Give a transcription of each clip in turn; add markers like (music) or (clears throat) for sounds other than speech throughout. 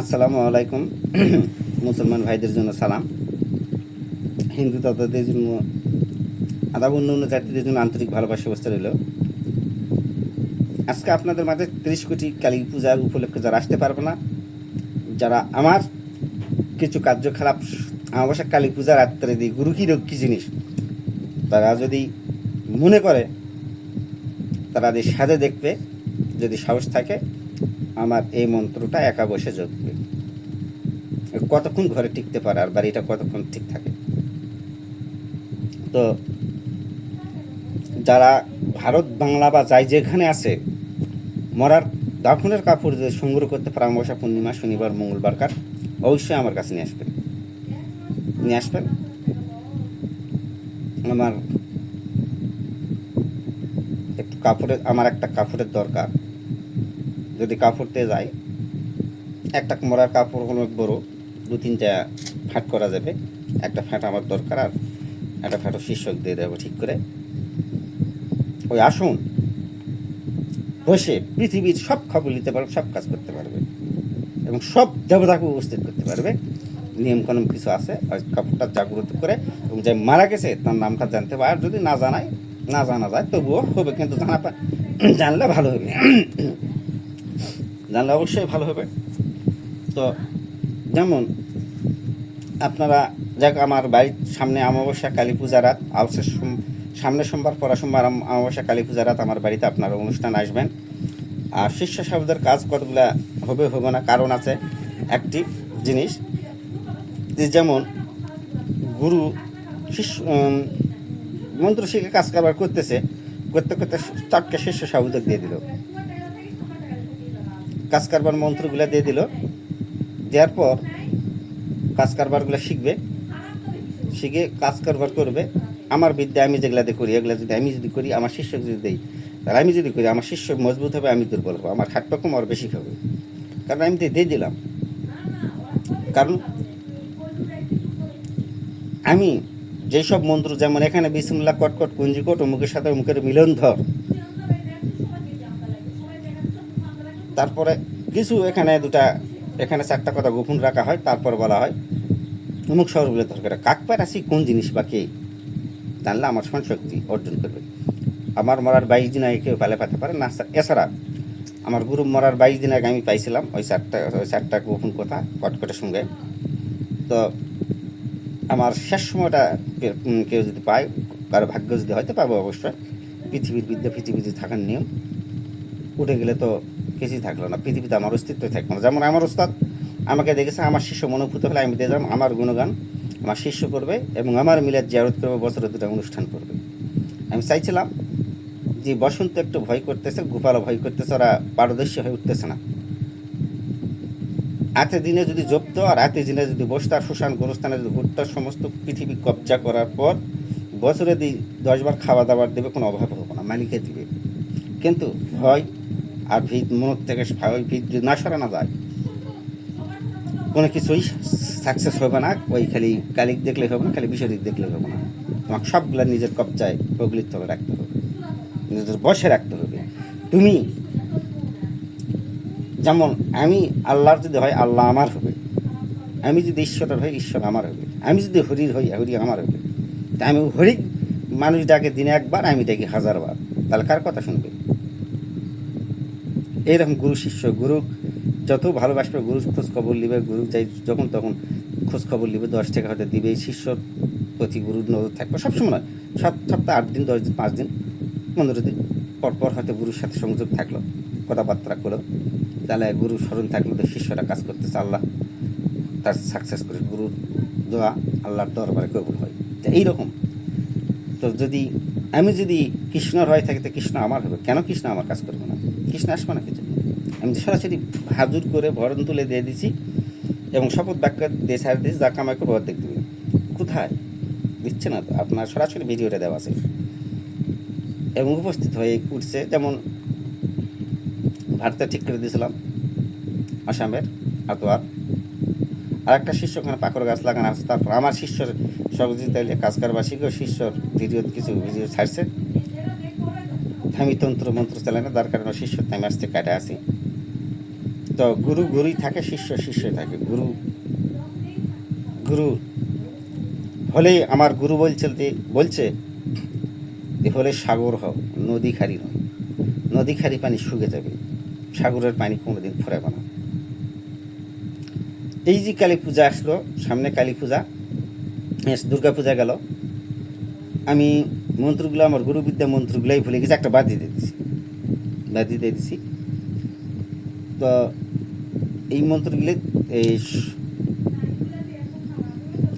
আসসালামু আলাইকুম। (clears throat) মুসলমান ভাইদের জন্য সালাম। হিন্দু দাদাদের জন্য, আদাব অন্য অন্য জাতিদের জন্য আন্তরিক ভালোবাসা অবস্থা রইল। আজকে আপনাদের মাঝে ত্রিশ কোটি কালী পূজার উপলক্ষে যারা আসতে পারবে না, যারা আমার কিছু কার্যকলাপ অবশ্য কালী পূজার রাত্রে দিই গুরু কি কি জিনিস, তারা যদি মনে করে, তারা যদি সাজে দেখবে, যদি সাহস থাকে আমার এই মন্ত্রটা একা বসে জপবে কতক্ষণ ঘরে টিকতে পারে আর বাড়িটা কতক্ষণ ঠিক থাকে? তো যারা ভারত বাংলা বা যাই যেখানে আছে, মরার দাফনের কাপড় যদি সংগ্রহ করতে পারে অমাবস্যা পূর্ণিমা, শনিবার, মঙ্গলবার কার? অবশ্যই আমার কাছে নিয়ে আসবেন। নিয়ে আসবেন? আমার একটু কাপড়ের আমার একটা কাপড়ের দরকার। যদি কাপড়তে যায়, একটা মরার কাপড় কোনো বড়ো, দু তিনটা ফ্যাট করা যাবে। একটা ফ্যাট আমার দরকার আর একটা ফ্যাটও শীর্ষক দিয়ে দেবো ঠিক করে। ওই আসুন বসে পৃথিবীর সব খবর নিতে পারবে, সব কাজ করতে পারবে। এবং সব দেবতাকে উপস্থিত করতে পারবে। নিয়ম কানুন কিছু আছে কাপড়টা জাগ্রত করে, এবং যে মারা গেছে, তার নামটা জানতে পারে আর যদি না জানায়, না জানা যায়, তবুও হবে, কিন্তু জানা জানলে ভালো হবে। জানলে অবশ্যই ভালো হবে। তো যেমন আপনারা যাক আমার বাড়ির সামনে অমাবস্যা, কালী পূজা রাত সোম- সামনে সোমবার পরা সোমবার অমাবস্যা, কালী পূজা রাত আমার বাড়িতে আপনারা অনুষ্ঠান আসবেন। আর শিষ্য সাহেবদের কাজ কতগুলা হবে হবে না, কারণ আছে একটি জিনিস যে যেমন গুরু শিষ্য মন্ত্র শিখে কাজ কারবার করতেছে, করতে করতে চারটে শিষ্য সাহুদের দিয়ে দিল। কাজ কারবার মন্ত্রগুলো দিয়ে দিল। দেওয়ার পর কাজ কারবারগুলো শিখবে। শিখে কাজ কারবার করবে। আমার বিদ্যা আমি যেগুলা দিয়ে করি, এগুলা যদি আমি যদি করি, আমার শিষ্য যদি দিই, তাহলে আমি যদি করি, আমার শিষ্য মজবুত হবে, আমি দুর্বল হব। আমার খাটপা কম আর বেশি হবে। কারণ আমি তো দিয়ে দিলাম। কারণ আমি যেসব মন্ত্র, যেমন এখানে বিসমুল্লাহ কটকট কুঞ্জিকট অমুকের সাথে অমুকের মিলন ধর তারপরে কিছু এখানে দুটা, এখানে চারটা কথা গোপন রাখা হয়, তারপর বলা হয়, অমুক শহরগুলো দরকার কাক আসি কোন জিনিস বা কে? জানলে আমার স্মরণ শক্তি অর্জন করবে। আমার মরার বাইশ দিন আগে কেউ পালে পাতে পারে না এছাড়া, আমার গুরু মরার বাইশ দিন আগে আমি পাইছিলাম ওই চারটা ওই চারটা গোপন কথা কটকটের সঙ্গে। তো আমার শেষ সময়টা কেউ যদি পায়, কারও ভাগ্য যদি হয়তো পাবো অবশ্যই। পৃথিবীর বিদ্যা, পৃথিবীতে থাকার নিয়ম। উঠে গেলে তো কিছুই থাকল না, পৃথিবীতে আমার অস্তিত্বই থাকল না। যেমন আমার ওস্তাদ আমাকে দেখেছে, আমার শিষ্য মনোভূত হলে আমি দেখলাম আমার গুণগান আমার শিষ্য করবে এবং আমার মিলাদ জিয়ারত করবে বছরে দুটো অনুষ্ঠান করবে। আমি চাইছিলাম যে বসন্ত একটু ভয় করতেছে, গোপালও ভয় করতেছে, ওরা পারদর্শী হয়ে উঠতেছে না। এতে দিনে যদি জপ্ত, আর এতে দিনে যদি বসতো, আর সুশান গোরস্থানে যদি ঘুরতো সমস্ত পৃথিবী কবজা করার পর বছরে দি দশবার খাওয়া দাওয়ার দেবে, কোনো অভাব হবে না, মালিকে দিবে। কিন্তু ভয় আর ভিত মনের থেকে ভয় ভিত যদি না সরানো যায়, কোনো কিছুই সাকসেস হবে না। ওই খালি কালিক দেখলে হবে না, খালি বিশ্বরিক দেখলে হবে না। তোমাকে সবগুলা নিজের কবজায় প্রগলিত হবে রাখতে হবে। নিজের বসে রাখতে হবে। তুমি যেমন আমি আল্লাহর যদি হয়, আল্লাহ আমার হবে। আমি যদি ঈশ্বরের হই ঈশ্বর আমার হবে। আমি যদি হরির হই, হরি আমার হবে। তা আমি হরি মানুষ ডাকে দিনে একবার, আমি ডাকি হাজারবার। তাহলে কার কথা শুনবে? এইরকম গুরু শিষ্য, গুরু যত ভালোবাসবে, গুরু খোঁজ খবর নিবে, গুরু যাই যখন তখন খোঁজ খবর নিবে, দশ টাকা হয়তো দিবে শিষ্যর প্রতি গুরুর নজর থাকবে। সবসময় নয় সব সপ্তাহে, আট দিন, দশ দিন, পাঁচ দিন, পনেরো দিন পরপর হয়তো গুরুর সাথে সংযোগ থাকল, কথাবার্তা করল, তাহলে গুরু স্মরণ থাকল তো শিষ্যরা কাজ করতেছে, আল্লাহ তার সাকসেস করে, গুরুর দোয়া আল্লাহর দরবারে কবুল হয়। এইরকম। তো যদি আমি যদি কৃষ্ণর হয়ে থাকি, তো কৃষ্ণ আমার হবে। কেন কৃষ্ণ আমার কাজ করবে না? কৃষ্ণ আসবে না কিছু। আমি সরাসরি হাজুর করে ভরণ তুলে দিয়ে দিছি এবং শপথ বাক্য দিয়ে ছাড় দিয়েছি, যা কামাই করব অর্ধেক কোথায়? দিচ্ছে না তো। আপনার সরাসরি ভিডিওটা দেওয়া আছে। এবং উপস্থিত হয়ে উঠছে, যেমন ভারতে ঠিক করে দিয়েছিলাম, আসামের আতোয়ার। আর একটা শিষ্য ওখানে পাকড় গাছ লাগানো আছে, তারপর আমার শিষ্যর হলে কাজ কারবাসীকেও শিষ্যর ভিডিও কিছু ভিডিও ছাড়ছে। আমি তন্ত্র মন্ত্র চালাই না, তার কারণে শিষ্য আমি আসতে কাটে আসি তো গুরু গুরুই থাকে, শিষ্য শিষ্যই থাকে, গুরু। গুরু, হলেই আমার গুরু বলছে বলছে যে, হলে সাগর হও নদী খারি নয়। নদী খারি পানি শুকে যাবে, সাগরের পানি কোনোদিন ফুরাবে না। এই যে কালী পূজা আসলো, সামনে কালী পূজা দুর্গা পূজা গেল। আমি মন্ত্রগুলো, আমার গুরুবিদ্যা মন্ত্রগুলোই ভুলে গেছি, একটা বাদ দিয়ে দিয়েছি। বাদ দিয়ে দিয়েছি। তো এই মন্ত্রগুলো, এই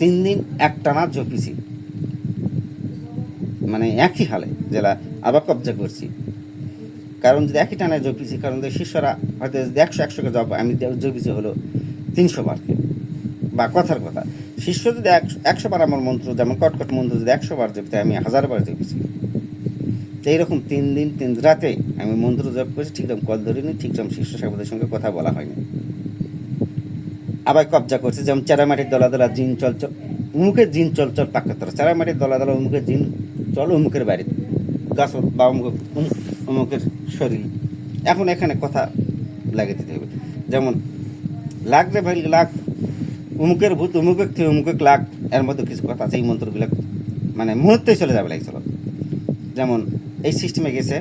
তিন দিন একটানা জপিছি মানে একই হালে জেলা আবার কবজা করছি। কারণ যদি একই টানায় জপিছি কারণ শিষ্যরা হয়তো যদি একশো একশো করে জপ আমি জপিছি হলো তিনশো বারকে বা কথার কথা, শিষ্য যদি একশো বার আমার মন্ত্র, যেমন কটকট মন্ত্র যদি একশো বার জপিতে আমি হাজার বার জপিছি। তো এইরকম তিন দিন, তিন রাতে আমি মন্ত্র জপ করেছি ঠিকরকম কল ধরিনি ঠিকরকম শিষ্য সাগরদের সঙ্গে কথা বলা হয়নি। আবার কবজা করছে, যেমন চেরামাটির দলা দলা জিন চল চল, উমুকের জিন চল চল পাকাত্তর চেরামাটির দলা দলা উমুকের জিন চল উমুকের বাড়ি গাছ বা অমুক উম- অমুকের শরীর। এখন এখানে কথা লাগিয়ে দিতে হবে। যেমন লাগ রে ভাই লাগ। উমুকের ভূত উমুকের থেকে উমুকের লাগ। এর মধ্যে কিছু কথা আছে, এই মন্ত্রগুলো মানে মুহূর্তেই চলে যাবে লাগছিল। যেমন এই সিস্টেমে গেছে,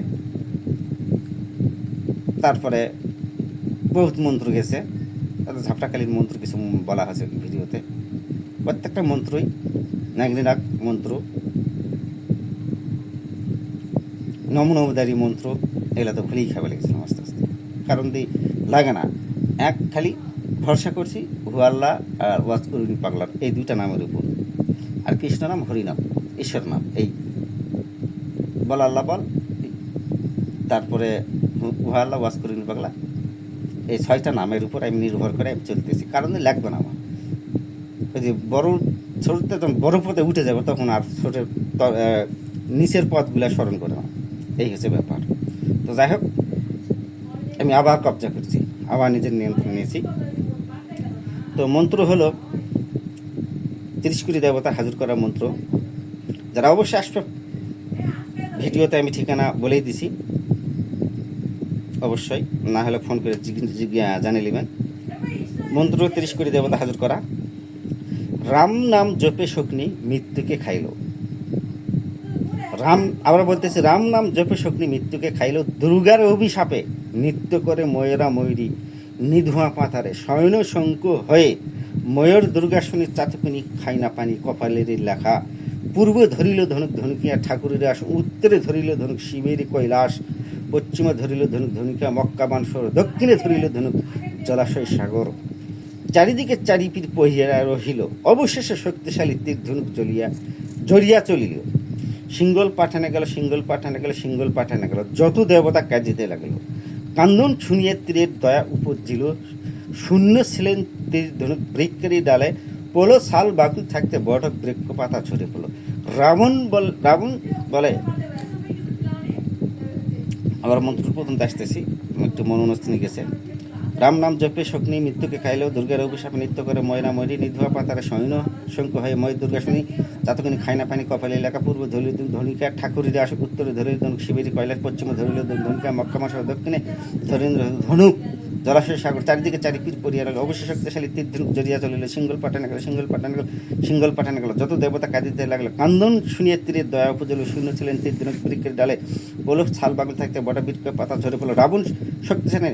তারপরে বহুত মন্ত্র গেছে তাদের ঝাপটাকালীন মন্ত্র কিছু বলা হয়েছে ভিডিওতে। প্রত্যেকটা মন্ত্রই নাগরিনাক মন্ত্র নমনমদারি মন্ত্র, এগুলো তো ভুলেই খাবে লেগেছিলাম আস্তে আস্তে কারণ দি, লাগে না। এক খালি ভরসা করছি হুয়াল্লাহ আর ওয়াজ করুনি পাগলার, এই দুইটা নামের উপর। আর কৃষ্ণ নাম, হরিনাম, ঈশ্বর নাম, এই। বল আল্লাহ, বল। তারপরে হুয়া আল্লাহ, ওয়াজ করুনি পাগলা। এই ছয়টা নামের উপর আমি নির্ভর করে আমি চলতেছি, কারণ লাগবে না আমার। ওই যে বড় ছোটতে যখন বড় পদে উঠে যাবে, তখন আর ছোট নিচের পথগুলো স্মরণ করে না। এই হচ্ছে ব্যাপার। তো যাই হোক, আমি আবার কবজা করছি, আবার নিজের নিয়ন্ত্রণ নিয়েছি। তো মন্ত্র হলো তিরিশ কোটি দেবতা হাজির করা মন্ত্র। যারা অবশ্যই আসবে, ভিডিওতে আমি ঠিকানা বলেই দিছি। অবশ্যই, না হলে ফোন করে জানিয়ে নেবেন। মন্ত্র তিরিশ কোটি দেবতা হাজির করা। রাম নাম জপে শগ্নি, মৃত্যুকে খাইল। রাম, আবার বলতেছি, রাম নাম জপে শগ্নি, মৃত্যুকে খাইল। দুর্গার অভিশাপে নৃত্য করে ময়রা ময়ূরী। নিধুয়া পাতারে শয়ন শঙ্কু হয়ে ময়ূর দুর্গাসনী চাতকুনি খাই না পানি কপালের লেখা। পূর্বে ধরিল ধনুক ধনুকিয়া ঠাকুরের আস, উত্তরে ধরিল ধনুক শিবের কৈলাস, পশ্চিমে ধরিল ধনুক ধনুকিয়া মক্কা বানসর, দক্ষিণে ধরিল ধনুক জলাশয় সাগর। চারিদিকে চারিপির পহিয়া রহিল, অবশেষে শক্তিশালী তীর ধনুক জ্বলিয়া জড়িয়া চলিল। সিঙ্গল পাঠানে গেল সিঙ্গল পাঠানে গেল সিঙ্গল পাঠানে গেল, যত দেবতা কাজিতে লাগল। কান্দন শুনিয়ে তীরের দয়া উপজিল। শূন্য ছিলেন তীর ধনুক ডালে। পোলো সাল বাকুল থাকতে বটক বৃক্ষ পাতা ছড়ে পড়ল। রাবণ বল রাবণ বলে আবার মন্ত্র পর্যন্ত আসতেছি একটু মনোনস্থানে গেছে রাম নাম জপে শগ্নি মৃত্যুকে খাইলেও দুর্গার অভিশাপে নৃত্য করে ময়না ময়ূরী নিধুয়া পাতারে সৈন্য শঙ্খ হয়ে ময় দুর্গা শুনি চাতকনি খাইনা পানি কপালে এলাকা পূর্ব ধরিল ধনিকা ঠাকুরের আসুক উত্তরে ধরিল ধনুক শিবির কয়লার পশ্চিমে ধরিল ধনিকা মক্কামাসা দক্ষিণে ধরিল ধনুক জলাশয় সাগর চারিদিকে চারিপির পরিয়া গেল অবশ্য শক্তিশালী তীর ধনুক জড়িয়া চলিল। সিঙ্গল পাঠানে গেল, সিঙ্গল পাঠানে গেল, সিঙ্গল পাঠানে গেল। যত দেবতা কাঁদিতে লাগল, কান্দন শুনিয়ে তীরের দয়া উপজল শূন্য ছিলেন তীর ধনুক বৃক্ষের ডালে। বলক ছাল বাগল থাকতে বটা বৃক্ষ পাতা ঝরে পড়ল। রাবণ শক্তিশালী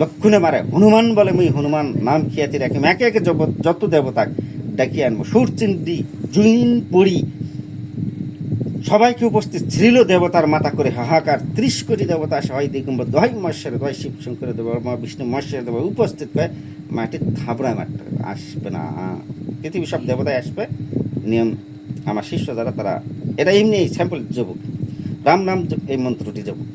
লক্ষণে মারে। হনুমান বলে, মুই হনুমান, নাম খিয়াতি রাখি একে একে যত দেবতা ডাকিয়ে আনব। সুরচিন্দি জুইন, পড়ি। সবাইকে উপস্থিত ছিল দেবতার মাতা করে হাহাকার ত্রিশ কোটি দেবতা সবাই দিগম্বর দহাই মহেশ্বরে, দহাই শিব শঙ্কর দেব, মা বিষ্ণু মহেশ্বর দেব উপস্থিত করে মাটি থাবড়ায় মারতে। আসবে না। পৃথিবীর সব দেবতায় আসবে। নিয়ম, আমার শিষ্য যারা, তারা এটা এমনি স্যাম্পল জবুক রাম নাম এই মন্ত্রটি জবুক